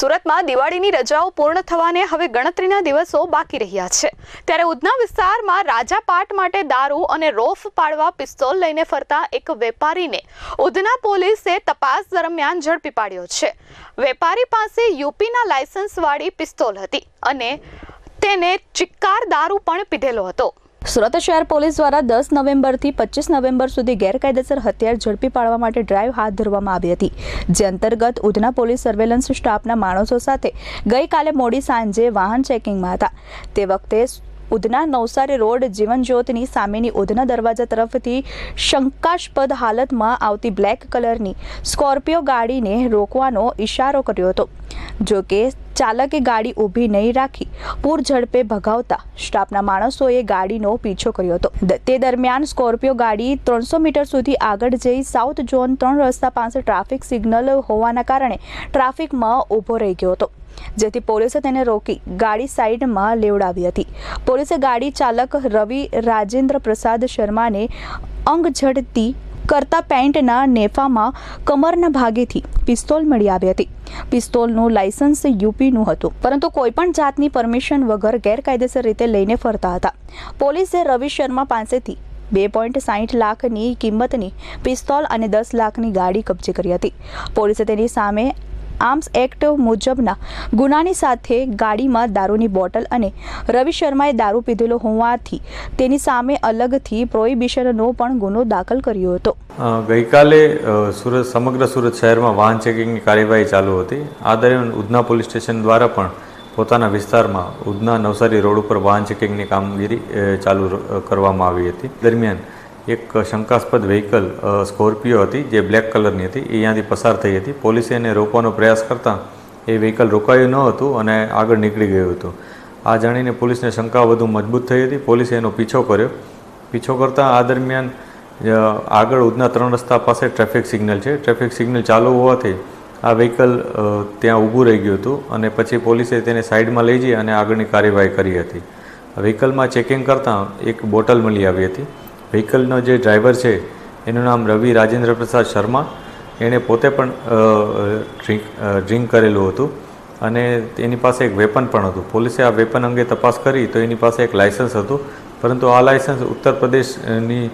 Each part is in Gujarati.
સુરતમાં દિવાળીની રજાઓ પૂર્ણ થવાને હવે ગણતરીના દિવસો બાકી રહ્યા છે. ત્યારે ઉધના વિસ્તારમાં રાજાપાટ માટે દારૂ અને રોફ પાડવા પિસ્તોલ લઈને ફરતા એક વેપારીને ઉધના પોલીસે તપાસ દરમિયાન ઝડપી પાડ્યો છે. વેપારી પાસે યુપીના લાયસન્સવાળી પિસ્તોલ હતી અને તેને ચિક્કાર દારૂ પણ પીધેલો હતો. સુરત શહેર પોલીસ દ્વારા દસ નવેમ્બરથી પચીસ નવેમ્બર સુધી ગેરકાયદેસર હથિયાર ઝડપી પાડવા માટે ડ્રાઈવ હાથ ધરવામાં આવી હતી, જે અંતર્ગત ઉધના પોલીસ સર્વેલન્સ સ્ટાફના માણસો સાથે ગઈકાલે મોડી સાંજે વાહન ચેકિંગમાં હતા. તે વખતે ઉધના નવસારી રોડ જીવનજ્યોતની સામેની ઉધના દરવાજા તરફથી શંકાસ્પદ હાલતમાં આવતી બ્લેક કલરની સ્કોર્પિયો ગાડીને રોકવાનો ઇશારો કર્યો હતો જો કે ચાલકે ગાડી ઊભી નહીં રાખી પૂર ઝડપે ભગાવતા સ્ટાફના માણસોએ ગાડીનો પીછો કર્યો હતો. તે દરમિયાન સ્કોર્પિયો ગાડી ત્રણસો મીટર સુધી આગળ જઈ સાઉથ ઝોન ત્રણ રસ્તા પાસે ટ્રાફિક સિગ્નલ હોવાના કારણે ટ્રાફિકમાં ઊભો રહી ગયો હતો. જેથી પોલીસે તેને રોકી ગાડી સાઈડમાં લેવડાવી હતી. પોલીસે ગાડી ચાલક રવિ રાજેન્દ્ર પ્રસાદ શર્માને અંગ ઝડતી કરતા પેન્ટના નેફામાં કમરના ભાગેથી પિસ્તોલ મળી આવી હતી. પિસ્તોલનું લાયસન્સ યુપીનું હતું, પરંતુ કોઈપણ જાતની પરમિશન વગર ગેરકાયદેસર રીતે લઈને ફરતા હતા. પોલીસે રવિ શર્મા પાસેથી બે પોઈન્ટ સાહીઠ લાખની કિંમતની પિસ્તોલ અને દસ લાખની ગાડી કબજે કરી હતી. પોલીસે તેની સામે આર્મ્સ એક્ટ મુજબના ગુનાની સાથે ગાડીમાં દારૂની બોટલ અને રવિ શર્માએ દારૂ પીધેલો હોવાથી તેની સામે અલગથી પ્રોહિબિશનનો પણ ગુનો દાખલ કર્યો હતો. ગઈકાલે સુરત, સમગ્ર સુરત શહેરમાં વાહન ચેકિંગની કાર્યવાહી ચાલુ હતી. આ દરમિયાન ઉધના પોલીસ સ્ટેશન દ્વારા પણ પોતાના વિસ્તારમાં ઉધના નવસારી રોડ ઉપર વાહન ચેકિંગની કામગીરી ચાલુ કરવામાં આવી હતી. દરમિયાન એક શંકાસ્પદ વ્હીકલ સ્કોર્પિયો હતી, જે બ્લેક કલરની હતી, એ અહીંયાથી પસાર થઈ હતી. પોલીસે એને રોકવાનો પ્રયાસ કરતાં એ વ્હીકલ રોકાયું ન હતું અને આગળ નીકળી ગયું હતું. આ જાણીને પોલીસને શંકા વધુ મજબૂત થઈ હતી. પોલીસે એનો પીછો કર્યો. પીછો કરતાં આ દરમિયાન આગળ ઉધના ત્રણ રસ્તા પાસે ટ્રાફિક સિગ્નલ છે. ટ્રાફિક સિગ્નલ ચાલુ હોવાથી આ વ્હીકલ ત્યાં ઊભું રહી ગયું હતું અને પછી પોલીસે તેને સાઈડમાં લઈ જઈ અને આગળની કાર્યવાહી કરી હતી. વ્હીકલમાં ચેકિંગ કરતાં એક બોટલ મળી આવી હતી. વ્હીકલનો જે ડ્રાઈવર છે, એનું નામ રવિ રાજેન્દ્ર પ્રસાદ શર્મા. એણે પોતે પણ ડ્રિંક ડ્રિંક કરેલું હતું અને એની પાસે એક વેપન પણ હતું. પોલીસે આ વેપન અંગે તપાસ કરી તો એની પાસે એક લાયસન્સ હતું. પરંતુ આ લાયસન્સ ઉત્તર પ્રદેશની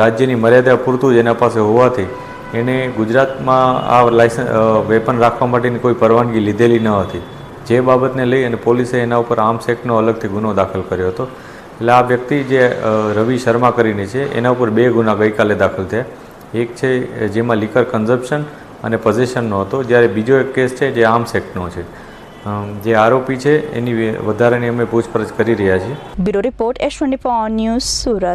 રાજ્યની મર્યાદા પૂરતું જ એના પાસે હોવાથી એણે ગુજરાતમાં આ લાયસન્સ વેપન રાખવા માટેની કોઈ પરવાનગી લીધેલી ન હતી. જે બાબતને લઈ અને પોલીસે એના ઉપર આર્મ્સ એક્ટનો અલગથી ગુનો દાખલ કર્યો હતો. એટલે આ વ્યક્તિ જે રવિ શર્મા કરીને છે, એના ઉપર બે ગુના ગઈકાલે દાખલ થયા. એક છે, જેમાં લીકર કન્ઝપ્શન અને પોઝેશનનો હતો, જ્યારે બીજો એક કેસ છે, જે આર્મ્સ એક્ટનો છે. જે આરોપી છે, એની વધારાની અમે પૂછપરછ કરી રહ્યા છીએ. Bureau report, S twenty news Surat.